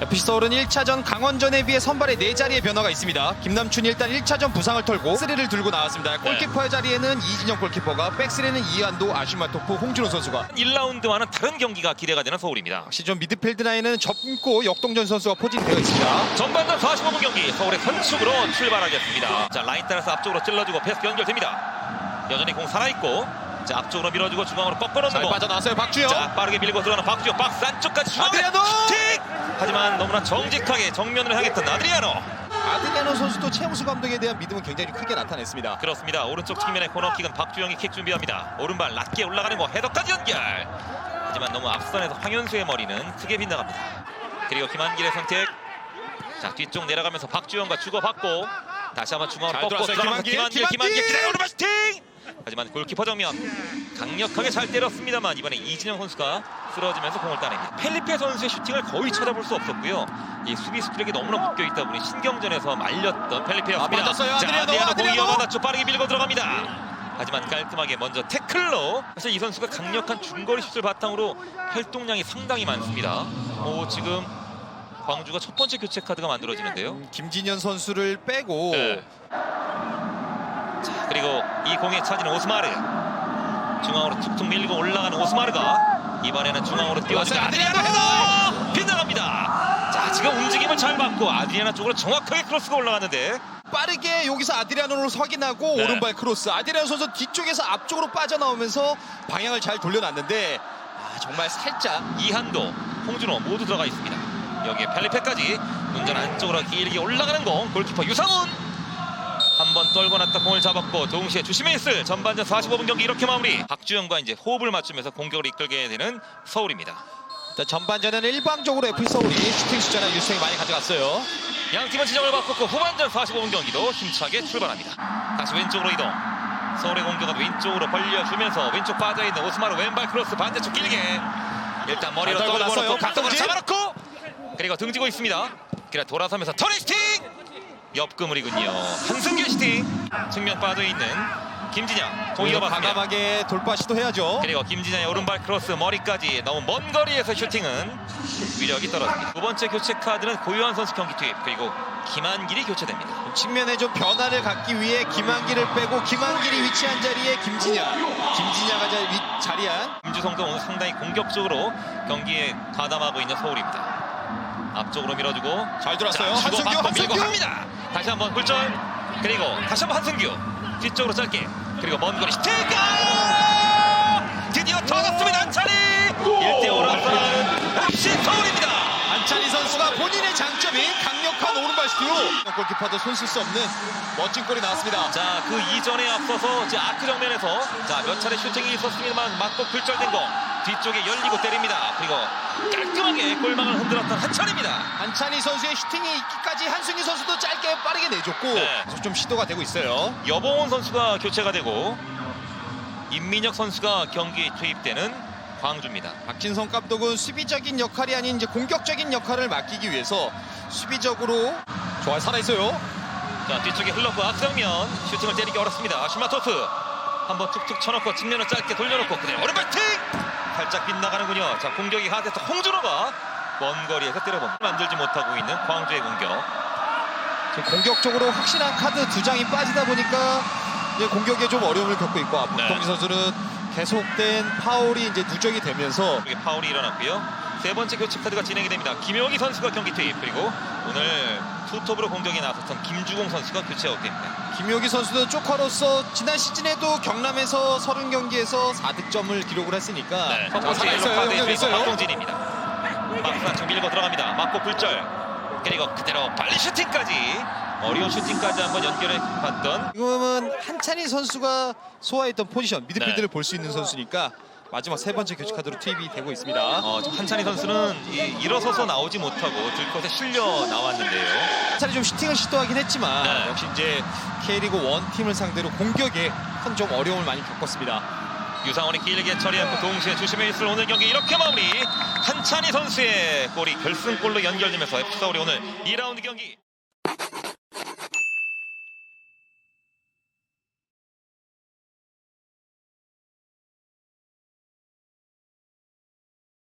FC 서울은 1차전 강원전에 비해 선발의 4자리의 변화가 있습니다. 김남춘이 일단 1차전 부상을 털고 3를 들고 나왔습니다. 골키퍼의 자리에는 이진영 골키퍼가 백스리는 이한도 아슈마토프 홍준호 선수가 1라운드와는 다른 경기가 기대가 되는 서울입니다. 시즌 미드필드 라인은 접고 역동전 선수가 포진되어 있습니다. 전반전 45분 경기 서울의 선축으로 출발하겠습니다. 자 라인 따라서 앞쪽으로 찔러주고 패스 연결됩니다. 여전히 공 살아있고 자 앞쪽으로 밀어주고 중앙으로 꺾어놓는 잘 공. 빠져나왔어요 박주영. 자 빠르게 밀고 들어가는 박주영 박스 안쪽까지 중앙에 아드리아노! 슈팅! 하지만 너무나 정직하게 정면으로 향했던 아드리아노 아드리아노 선수도 최영수 감독에 대한 믿음은 굉장히 크게 나타냈습니다. 그렇습니다 오른쪽 측면의 코너킥은 박주영이 킥 준비합니다 오른발 낮게 올라가는 거 헤더까지 연결 하지만 너무 앞선에서 황현수의 머리는 크게 빗나갑니다 그리고 김한길의 선택 자 뒤쪽 내려가면서 박주영과 주고받고 다시 한번 중앙으로 잘 꺾고 들어왔어요. 들어가면서 김한길, 김한길 김한길 김한길! 기다려 오른발 슈팅 하지만 골키퍼 정면 강력하게 잘 때렸습니다만 이번에 이진영 선수가 쓰러지면서 공을 따냅니다. 펠리페 선수의 슈팅을 거의 찾아볼 수 없었고요. 이 수비 수필에게 너무나 묶여 있다 보니 신경전에서 말렸던 펠리페였습니다. 아. 자, 아드리아노! 공이어가 낮죠 빠르게 밀고 들어갑니다. 하지만 깔끔하게 먼저 태클로 사실 이 선수가 강력한 중거리 슛을 바탕으로 활동량이 상당히 많습니다. 오 지금 광주가 첫 번째 교체 카드가 만들어지는데요. 김진현 선수를 빼고 네. 자, 그리고 이 공에 차지는 오스마르. 중앙으로 툭툭 밀고 올라가는 오스마르가 이번에는 중앙으로 왔어요. 아드리아나 헤더! 빗나갑니다. 자 지금 움직임을 잘 받고 아드리아나 쪽으로 정확하게 크로스가 올라갔는데. 빠르게 여기서 아드리아노로 석인하고 네. 오른발 크로스. 아드리아노 선수 뒤쪽에서 앞쪽으로 빠져나오면서 방향을 잘 돌려놨는데 아, 정말 살짝 이한도 홍준호 모두 들어가 있습니다. 여기에 펠리페까지 운전 안쪽으로 길게 올라가는 공 골키퍼 유상훈 떨고 났다 공을 잡았고 동시에 주심에 있을 전반전 45분 경기 이렇게 마무리 박주영과 이제 호흡을 맞추면서 공격을 이끌게 되는 서울입니다 자, 전반전에는 일방적으로 FC 서울이 슈팅 숫자나 유승이 많이 가져갔어요 양 팀은 지정을 바꿨고 후반전 45분 경기도 힘차게 출발합니다. 다시 왼쪽으로 이동. 서울의 공격은 왼쪽으로 벌려주면서 왼쪽 빠져있는 오스마르 왼발 크로스 반대쪽 길게 일단 머리로 각도로 박성진. 잡아놓고 그리고 등지고 있습니다. 그래 돌아서면서 터리스팅 옆그물이군요. 한승규 슈팅 측면 빠져 있는 김진영 공 이어봤습니다. 과감하게 돌파 시도해야죠 그리고 김진영의 오른발 크로스 머리까지 너무 먼 거리에서 슈팅은 위력이 떨어집니다. 두 번째 교체 카드는 고유한 선수 경기 투입 그리고 김한길이 교체됩니다. 측면에 좀 변화를 갖기 위해 김한길을 빼고 김한길이 위치한 자리에 김진양 김진양가 자- 위- 자리한 김주성도 오늘 상당히 공격적으로 경기에 가담하고 있는 서울입니다. 앞쪽으로 밀어주고. 잘 들어왔어요. 자, 주고 한승규 받고 밀고 한승규! 갑니다. 다시 한번 굴절. 그리고 다시 한번 한승규. 뒤쪽으로 짧게. 그리고 먼 거리. 슈팅! 골! 드디어 터졌습니다. 안찬이 1대 5로 앞서는 FC 서울입니다. 안찬희 선수가 본인의 장점인 강력한 오른발 슈트로 골키퍼도 손쓸 수 없는 멋진 골이 나왔습니다. 자, 그 이전에 앞서서 이제 아크 정면에서 자, 몇 차례 슈팅이 있었습니다만 맞고 굴절된 거 뒤쪽에 열리고 때립니다. 그리고 깔끔하게 골망을 흔들었던 한철입니다. 안찬희 선수의 슈팅이 있기까지 한승희 선수도 짧게 빠르게 내줬고 네. 계속 좀 시도가 되고 있어요. 여봉원 선수가 교체가 되고 임민혁 선수가 경기에 투입되는 광주입니다. 박진성 감독은 수비적인 역할이 아닌 이제 공격적인 역할을 맡기기 위해서 수비적으로 좋아 살아 있어요. 자, 뒤쪽에 흘렀고 악정면 슈팅을 때리기 어렵습니다. 슈마토프 한번 툭툭 쳐놓고 측면을 짧게 돌려놓고 그대로 오른발 킥! 살짝 빗나가는군요. 자, 공격이 하대서 홍준호가 먼 거리에서 때려봅니다. 만들지 못하고 있는 광주의 공격. 지금 공격적으로 확실한 카드 두 장이 빠지다 보니까 이제 공격에 좀 어려움을 겪고 있고 네. 박동진 선수는 계속된 파울이 이제 누적이 되면서 파울이 일어났고요. 세 번째 교체 카드가 진행이 됩니다. 김용희 선수가 경기 투입 그리고 오늘 투톱으로 공격에 나섰던 김주공 선수가 교체 아웃됩니다. 김효기 선수도 조커로서 지난 시즌에도 경남에서 30경기에서 4득점을 기록을 했으니까 네. 카드에 영역 주인공 있어요. 박동진입니다. 박스 안쪽 밀고 들어갑니다. 맞고 굴절 그리고 그대로 빨리 슈팅까지 어려운 슈팅까지 한번 연결해 봤던 지금은 한찬희 선수가 소화했던 포지션 미드필드를 네. 볼수 있는 선수니까 마지막 세 번째 교체 카드로 투입이 되고 있습니다. 어, 지금 한찬희 선수는 이- 일어서서 나오지 못하고 들것에 실려 나왔는데요. 한찬이 좀 슈팅을 시도하긴 했지만 네. 역시 이제 K리그 원 팀을 상대로 공격에 큰좀 어려움을 많이 겪었습니다. 유상원이 길게 처리하고 동시에 주심에 있을 오늘 경기 이렇게 마무리 한찬희 선수의 골이 결승골로 연결되면서 FC 서울이 오늘 2라운드 경기